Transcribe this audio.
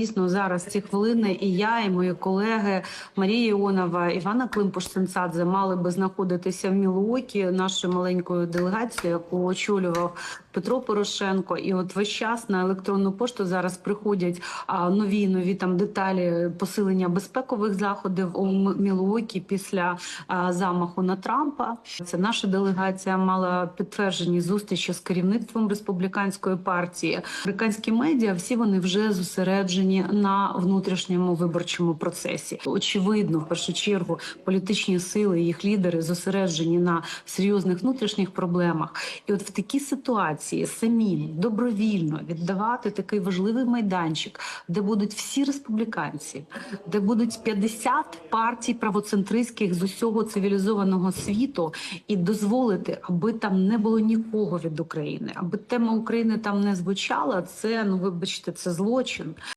Дійсно, зараз ці хвилини і я, і мої колеги Марія Іонова, Івана Климпуш-Цинцадзе мали би знаходитися в Мілуокі нашою маленькою делегацією, яку очолював Петро Порошенко. І от весь час на електронну пошту зараз приходять нові нові там деталі посилення безпекових заходів у Мілуокі після замаху на Трампа. Це наша делегація мала підтверджені зустрічі з керівництвом республіканської партії. Американські медіа всі вони вже зосереджені на внутрішньому виборчому процесі. Очевидно, в першу чергу політичні сили, їх лідери зосереджені на серйозних внутрішніх проблемах. І от в такій ситуації самі добровільно віддавати такий важливий майданчик, де будуть всі республіканці, де будуть 50 партій правоцентристських з усього цивілізованого світу, і дозволити, аби там не було нікого від України, аби тема України там не звучала. Це ну вибачте, це злочин.